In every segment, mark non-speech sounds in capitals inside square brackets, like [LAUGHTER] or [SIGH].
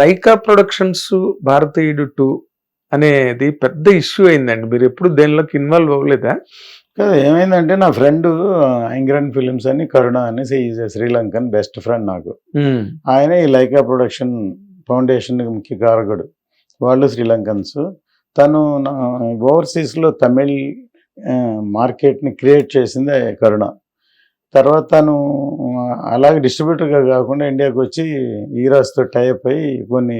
Lyca productions భారతీయుడు two అనేది పెద్ద ఇష్యూ అయిందండి. మీరు ఎప్పుడు దేనిలోకి ఇన్వాల్వ్ అవ్వలేదా? కదా ఏమైందంటే నా ఫ్రెండ్ ఇంగ్రాండ్ ఫిలిమ్స్ అని కరుణ అని ఈజ్ శ్రీలంకన్ బెస్ట్ ఫ్రెండ్ నాకు. ఆయన ఈ లైకా ప్రొడక్షన్ ఫౌండేషన్ ముఖ్య కారకుడు. వాళ్ళు శ్రీలంకన్స్. తను ఓవర్సీస్లో తమిళ్ మార్కెట్ని క్రియేట్ చేసింది కరుణ. తర్వాత తను అలాగే డిస్ట్రిబ్యూటర్గా కాకుండా ఇండియాకి వచ్చి ఈరాస్తో టైప్ అయ్యి కొన్ని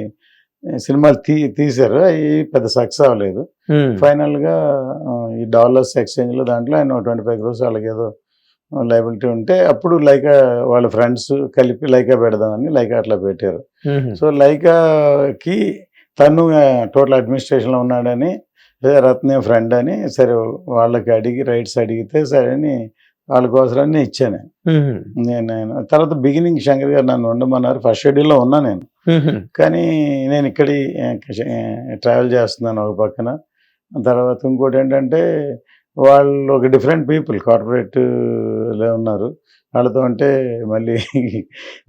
సినిమాలు తీ తీశారు. అవి పెద్ద సక్సెస్ అవ్వలేదు. ఫైనల్గా ఈ డాలర్స్ ఎక్స్చేంజ్లో దాంట్లో ఆయన ట్వంటీ ఫైవ్ క్రోర్స్ వాళ్ళకి ఏదో లైబిలిటీ ఉంటే అప్పుడు లైకా వాళ్ళ ఫ్రెండ్స్ కలిపి లైకా పెడదామని లైకా అట్లా పెట్టారు సో లైకాకి తను టోటల్ అడ్మినిస్ట్రేషన్లో ఉన్నాడని లేదా రత్నే ఫ్రెండ్ అని సరే వాళ్ళకి అడిగి రైట్స్ అడిగితే సరే అని వాళ్ళ కోసరని ఇచ్చాను నేను. నేను తర్వాత బిగినింగ్ శంకర్ గారు నన్ను ఉండమన్నారు. ఫస్ట్ షెడ్యూల్లో ఉన్నా నేను. కానీ నేను ఇక్కడి ట్రావెల్ చేస్తున్నాను ఒక పక్కన. తర్వాత ఇంకోటి ఏంటంటే వాళ్ళు ఒక డిఫరెంట్ పీపుల్ కార్పొరేట్లో ఉన్నారు. వాళ్ళతో అంటే మళ్ళీ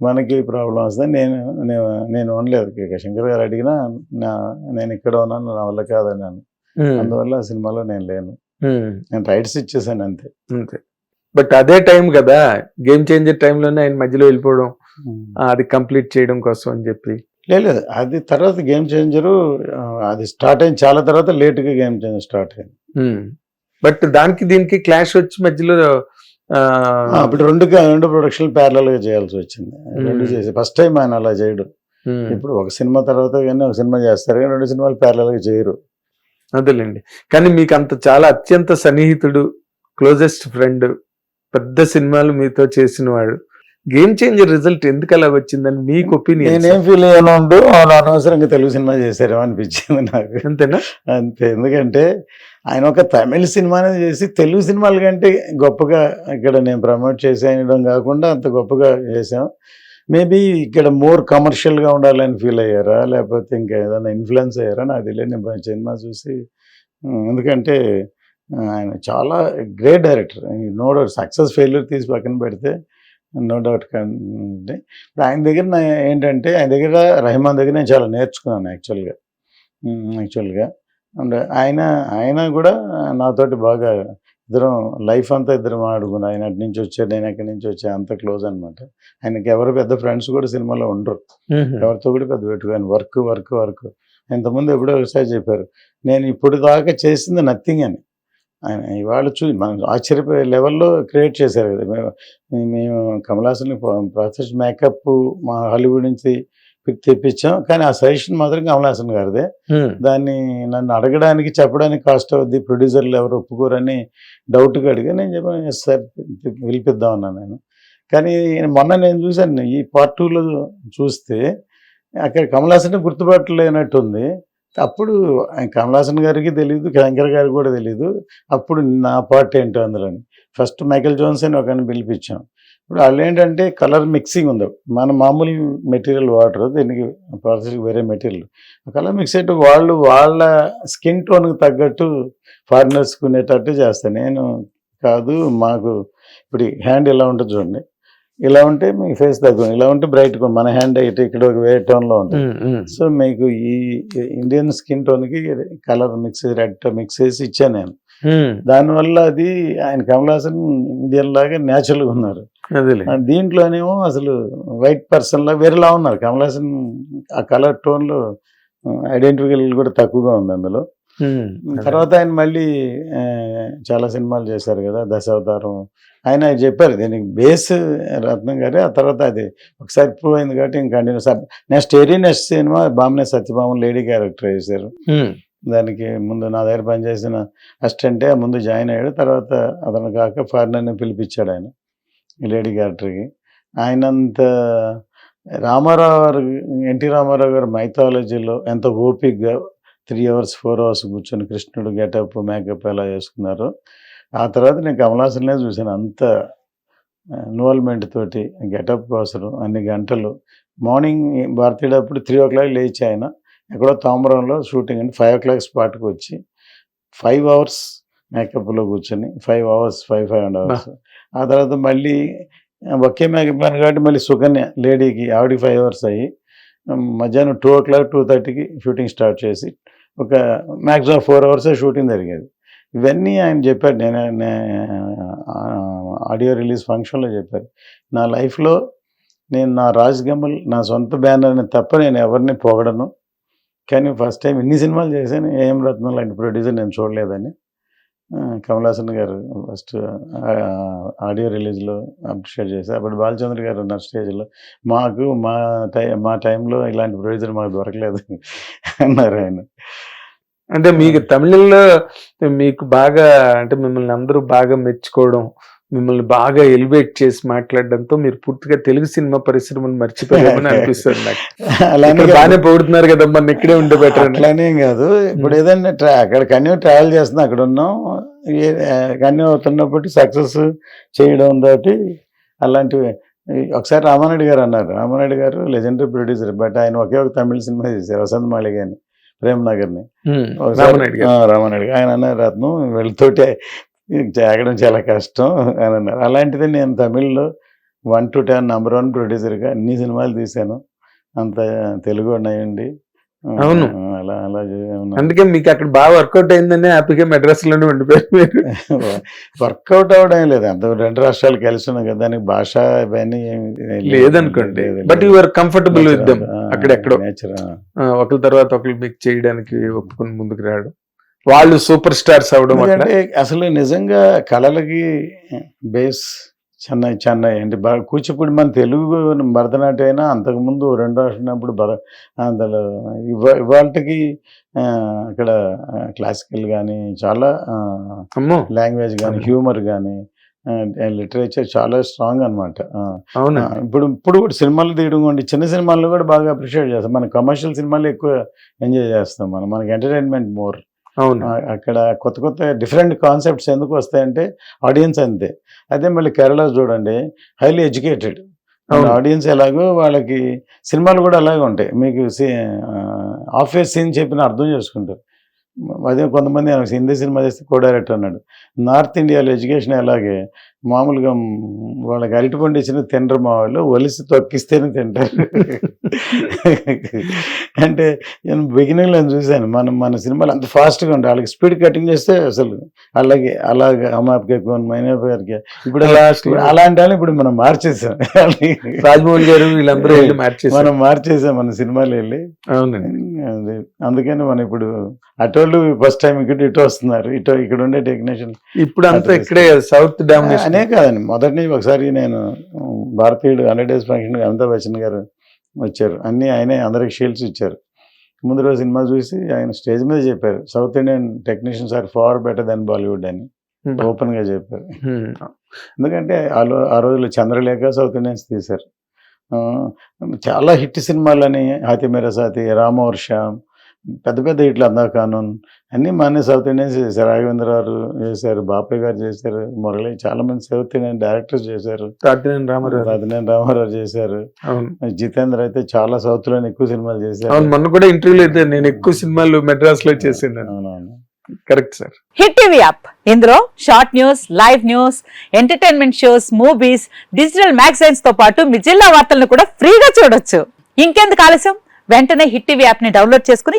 మనకి ప్రాబ్లం వస్తుంది. నేను నేను ఉండలేదు. శంకర్ గారు అడిగినా నా నేను ఇక్కడ ఉన్నాను నా వల్ల కాదన్నాను. అందువల్ల ఆ సినిమాలో నేను లేను. నేను రైట్స్ ఇచ్చేసాను అంతే. అంతే. బట్ అదే టైం కదా. గేమ్ చేంజర్ టైంలోనే ఆయన మధ్యలో వెళ్ళిపోవడం. ఆ, అది కంప్లీట్ చేయడం కోసం అని చెప్పి. లేదు అది తర్వాత గేమ్ చేంజరు అది స్టార్ట్ అయింది చాలా తర్వాత లేట్గా గేమ్ చేంజర్ స్టార్ట్ అయింది. బట్ దానికి దీనికి క్లాష్ వచ్చి మధ్యలో అప్పుడు రెండు రెండు ప్రొడక్షన్ ప్యారలల్గా చేయాల్సి వచ్చింది. రెండు Hmm. చేసి ఫస్ట్ టైం ఆయన అలా చేయడు. ఇప్పుడు ఒక సినిమా తర్వాత కానీ ఒక సినిమా చేస్తారు కానీ రెండు సినిమాలు ప్యారలల్గా చేయరు. అదేలేండి. కానీ మీకు అంత చాలా అత్యంత సన్నిహితుడు క్లోజెస్ట్ ఫ్రెండ్ పెద్ద సినిమాలు మీతో చేసిన వాడు గేమ్ చేంజర్ రిజల్ట్ ఎందుకు అలా వచ్చిందని మీకు ఒపీనియన్ నేనేం ఫీల్ అయ్యాను ఉండు అనవసరంగా తెలుగు సినిమా చేశారేమో అనిపించింది నాకు. అంతేనా? అంతే ఎందుకంటే ఆయన ఒక తమిళ సినిమానే చేసి తెలుగు సినిమాల కంటే గొప్పగా ఇక్కడ నేను ప్రమోట్ చేసేయడం కాకుండా అంత గొప్పగా చేసాం మేబీ ఇక్కడ మోర్ కమర్షియల్గా ఉండాలని ఫీల్ అయ్యారా? లేకపోతే ఇంకా ఏదైనా ఇన్ఫ్లుయెన్స్ అయ్యారా? నాకు తెలియదు నేను సినిమా చూసి. ఎందుకంటే ఆయన చాలా great director no doubt success failure తీసి పక్కన పెడితే నో డౌట్ ఇప్పుడు ఆయన దగ్గర ఏంటంటే ఆయన దగ్గర రెహమాన్ దగ్గర నేను చాలా నేర్చుకున్నాను యాక్చువల్గా యాక్చువల్గా అండ్ ఆయన ఆయన కూడా నాతోటి బాగా ఇద్దరం లైఫ్ అంతా ఇద్దరం ఆడుకున్నాం. ఆయన అటు నుంచి వచ్చాడు నేను ఎక్కడి నుంచి వచ్చా అంత క్లోజ్ అనమాట ఆయనకి ఎవరు పెద్ద ఫ్రెండ్స్ కూడా సినిమాలో ఉండరు. ఎవరితో కూడా పెద్ద పెట్టుకోని వర్క్ వర్క్ వర్క్ ఇంతకుముందు ఎప్పుడో ఒకసారి చెప్పారు నేను ఇప్పుడు దాకా చేసింది నథింగ్ అని. ఆయన ఇవాళ చూ మనం ఆశ్చర్యపోయే లెవెల్లో క్రియేట్ చేశారు కదా. మేము మేము కమలాసన్ ప్రాసెస్ మేకప్ మా హాలీవుడ్ నుంచి పిక్ తెప్పించాం. కానీ ఆ సజెషన్ మాత్రం కమలాసన్ గారిదే. దాన్ని నన్ను అడగడానికి చెప్పడానికి కాస్ట్ అవుద్ది. ప్రొడ్యూసర్లు ఎవరు ఒప్పుకోరని డౌట్గా అడిగా. నేను చెప్పాను "Yes, సార్ పిలిపిద్దాం అన్నాను నేను. కానీ మొన్న నేను చూశాను ఈ పార్ట్ టూలో చూస్తే అక్కడ కమలాసన్ గుర్తుపట్టలేనట్టుంది. అప్పుడు ఆయన కమలాసన్ గారికి తెలియదు శంకర్ గారికి కూడా తెలియదు అప్పుడు నా పార్ట్ ఏంటో అందులో ఫస్ట్ మైకేల్ జోన్స్ అని ఒకరిని పిలిపించాం. ఇప్పుడు వాళ్ళు ఏంటంటే కలర్ మిక్సింగ్ ఉంది. మన మామూలు మెటీరియల్ వాటర్ దీనికి ప్రాసెస్కి వేరే మెటీరియల్. కలర్ మిక్స్ అయితే వాళ్ళు వాళ్ళ స్కిన్ టోన్కి తగ్గట్టు ఫారినర్స్ కొనేటట్టు చేస్తాను నేను కాదు మాకు ఇప్పుడు హ్యాండ్ ఇలా ఉంటుంది చూడండి. ఇలా ఉంటే మీ ఫేస్ తగ్గు ఇలా ఉంటే బ్రైట్ మన హ్యాండ్ ఇటు ఇక్కడ ఒక వేరే టోన్లో ఉంటుంది. సో మీకు ఈ ఇండియన్ స్కిన్ టోన్కి కలర్ మిక్స్ రెడ్ మిక్స్ చేసి ఇచ్చాను నేను. దానివల్ల అది ఆయన కమలాసన్ ఇండియన్ లాగా న్యాచురల్గా ఉన్నారు. దీంట్లోనేమో అసలు వైట్ పర్సన్ లా వేరేలా ఉన్నారు. కమలాసన్ ఆ కలర్ టోన్లో ఐడెంటిఫికల్ కూడా తక్కువగా ఉంది అందులో. తర్వాత ఆయన మళ్ళీ చాలా సినిమాలు చేశారు కదా దశావతారం. ఆయన చెప్పారు దీనికి బేస్ రత్నం గారే ఆ తర్వాత అది ఒకసారి ప్రూవ్ అయింది కాబట్టి ఇంకా కంటిన్యూస్ నెక్స్ట్ ఏరీ నెక్స్ట్ సినిమా బామ్నే సత్యభామన్ లేడీ క్యారెక్టర్ చేశారు దానికి ముందు నా దగ్గర పనిచేసిన అసిస్టెంటే ముందు జాయిన్ అయ్యాడు. తర్వాత అతను కాక ఫారినర్ని పిలిపించాడు ఆయన లేడీ క్యారెక్టర్కి ఆయనంత రామారావు గారు ఎన్టీ రామారావు గారు మైథాలజీలో ఎంత ఓపిక్గా త్రీ అవర్స్ ఫోర్ అవర్స్ కూర్చొని కృష్ణుడు గెటప్ మేకప్ ఎలా చేసుకున్నారు. ఆ తర్వాత నేను కమలాసన్లే చూశాను. అంత ఇన్వాల్వ్మెంట్ తోటి గెటప్ కోసం అన్ని గంటలు. Morning birthday three o'clock లేచి ఆయన ఎక్కడో తామరంలో షూటింగ్ అండి ఫైవ్ ఓ క్లాక్ స్పాట్కి వచ్చి ఫైవ్ అవర్స్ మేకప్లో కూర్చొని five hours five five and hours. ఆ తర్వాత మళ్ళీ ఒకే మేకప్ మ్యాన్ కాబట్టి మళ్ళీ సుకన్య లేడీకి ఆవిడకి ఫైవ్ అవర్స్ అయ్యి మధ్యాహ్నం టూ ఓ క్లాక్ టూ థర్టీకి షూటింగ్ స్టార్ట్ చేసి ఒక మ్యాక్సిమం ఫోర్ అవర్స్ షూటింగ్ జరిగేది. ఇవన్నీ ఆయన చెప్పారు నేను ఆడియో రిలీజ్ ఫంక్షన్లో చెప్పారు నా లైఫ్లో నేను నా రాజ్ గమల్ నా సొంత బ్యానర్ని తప్ప నేను ఎవరిని పొగడను. కానీ ఫస్ట్ టైం ఇన్ని సినిమాలు చేశాను. ఏం రత్నం లాంటి ప్రొడ్యూసర్ నేను చూడలేదని. ఆ, కమల్ హాసన్ గారు ఫస్ట్ ఆడియో రిలీజ్లో అప్రిషియేట్ చేశారు. అప్పుడు బాలచంద్ర గారు ఉన్న స్టేజ్లో. మాకు మా టై మా టైంలో ఇలాంటి ప్రొడ్యూసర్ మాకు దొరకలేదు [LAUGHS] అన్నారు ఆయన. అంటే మీకు తమిళంలో మీకు బాగా అంటే మిమ్మల్ని అందరూ బాగా మెచ్చుకోవడం మిమ్మల్ని బాగా ఎలివేట్ చేసి మాట్లాడడంతో మీరు పూర్తిగా తెలుగు సినిమా పరిశ్రమను మర్చిపోయామని అనిపిస్తుంది నాకు. అలానే బాగానే పొగుడుతున్నారు కదా మన ఇక్కడే ఉండే బెటర్ అట్లానే కాదు. ఇప్పుడు ఏదైనా అక్కడ కన్యూ ట్రావెల్ చేస్తున్నా అక్కడ ఉన్నాం. కన్యూ అవుతున్నప్పుడు సక్సెస్ చేయడం తోటి అలాంటివి. ఒకసారి రామారెడ్డి గారు అన్నారు. రామారెడ్డి గారు లెజెండరీ ప్రొడ్యూసర్ బట్ ఆయన ఒకే ఒక తమిళ సినిమా చేశారు వసంత్ మాళిక అని ప్రేమ్ నగర్ని ఉమ్, ఒకసారి- రామనాయుడు. ఆయన అన్నారు రత్నం వీళ్ళతోటే తాగడం చాలా కష్టం అని అన్నారు. అలాంటిది నేను తమిళ్ళో one to ten number one ప్రొడ్యూసర్గా అన్ని సినిమాలు తీశాను. అంత తెలుగు ఉన్నాయండి. అవును. అలా అలా అందుకే మీకు అక్కడ బాగా వర్కౌట్ అయిందని హ్యాపీగా మెడ్రాస్లోనే ఉండిపోయారు మీరు. [LAUGHS] వర్కౌట్ అవడం లేదు. అంత రెండు రాష్ట్రాలు కలిసి ఉన్నాయి కదా దానికి భాష ఇవన్నీ. లేదనుకోండి. లేదు, but. Your comfortable with them nature, ఆ. ఒకరి తర్వాత ఒకరు మీకు చేయడానికి ఒప్పుకొని ముందుకు రావడం. వాళ్ళు సూపర్ స్టార్స్ అవడం ఎందుకంటే అసలు నిజంగా కళలకి బేస్ చెన్నై చెన్నై అంటే బాగా కూచిపూడి మన తెలుగు భరతనాట్యం అయినా అంతకుముందు రెండు రాసినప్పుడు భర అందులో ఇవా ఇవాళకి అక్కడ క్లాసికల్ కానీ చాలా లాంగ్వేజ్ కానీ హ్యూమర్ కానీ లిటరేచర్ చాలా స్ట్రాంగ్ అనమాట అవునా? ఇప్పుడు ఇప్పుడు కూడా సినిమాలు తీయడం కూడా చిన్న సినిమాల్లో కూడా బాగా అప్రిషియేట్ చేస్తాం. మన కమర్షియల్ సినిమాలు ఎక్కువ ఎంజాయ్ చేస్తాం మనం. మనకి ఎంటర్టైన్మెంట్ మోర్. అక్కడ కొత్త కొత్త డిఫరెంట్ కాన్సెప్ట్స్ ఎందుకు వస్తాయంటే ఆడియన్స్ అంతే. అదే మళ్ళీ కేరళ చూడండి హైలీ ఎడ్యుకేటెడ్. ఆడియన్స్ ఎలాగో వాళ్ళకి సినిమాలు కూడా అలాగే ఉంటాయి. మీకు ఆఫీస్ సీన్ చెప్పిన అర్థం చేసుకుంటారు. అదే కొంతమంది హిందీ సినిమా చేస్తే కో డైరెక్టర్ అన్నాడు. నార్త్ ఇండియాలో ఎడ్యుకేషన్ అలాగే మామూలుగా వాళ్ళకి అరటిపండు ఇచ్చిన తినరు మా వాళ్ళు. ఒలిసి తొక్కిస్తేనే తింటారు. అంటే నేను బిగినింగ్లో చూశాను. మనం మన సినిమాలు అంత ఫాస్ట్గా ఉంటాయి వాళ్ళకి స్పీడ్ కటింగ్ చేస్తే అసలు అలాగే అలాగే అమాప్కే కోన్ మైనాపేర్కే ఇప్పుడు అలా Last లో అలాంటి వాళ్ళని ఇప్పుడు మనం మార్చేసాం. రాజమౌళి గారు వీళ్ళందరూ [LAUGHS] వెళ్ళి మనం మార్చేసాం మన సినిమాలు వెళ్ళి. అవునండి. అది. అందుకని మనం ఇప్పుడు అటోళ్ళు ఫస్ట్ టైం ఇక్కడ ఇటు వస్తున్నారు. ఇటు ఇక్కడ ఉండే టెక్నీషియన్ ఇప్పుడు అంతా ఇక్కడే సౌత్ డామినేషన్ అనే కాదండి. మొదటి నుంచి ఒకసారి నేను Bharateeyudu hundred days function Amitabh Bachchan garu వచ్చారు. అన్నీ ఆయనే అందరికి షీల్డ్స్ ఇచ్చారు. ముందు రోజు సినిమా చూసి ఆయన స్టేజ్ మీద చెప్పారు. South Indian technicians are far better than Bollywood అని ఓపెన్గా చెప్పారు. ఎందుకంటే ఆ రోజుల్లో చంద్రలేఖ సౌత్ ఇండియన్స్ తీశారు. చాలా హిట్ సినిమాలని హాతి మేరా సాతి రామవర్ష పెద్ద పెద్ద హిట్లు అందా కానూన్. అన్నీ మన సౌత్ ఇండియన్స్ చేశారు. రాఘవేంద్ర గారు చేశారు. బాపయ్య గారు చేశారు. మురళి చాలా మంది సౌత్ ఇండియన్ డైరెక్టర్స్ చేశారు. తాతినేని రామారావు. రాజనేని రామారావు చేశారు. అవును. జితేంద్ర అయితే చాలా సౌత్లోనే ఎక్కువ సినిమాలు చేశారు. అవును మొన్న కూడా ఇంటర్వ్యూలో అయితే నేను ఎక్కువ సినిమాలు మెడ్రాస్లో చేసాను అవునవును. Correct sir. Hit TV app. ఇందులో short news live news entertainment shows movies digital మ్యాగజైన్స్తో పాటు మీ జిల్లా వార్తలను కూడా ఫ్రీగా చూడొచ్చు. ఇంకెందుకు ఆలస్యం? వెంటనే హిట్ టీవీ యాప్ని డౌన్లోడ్ చేసుకుని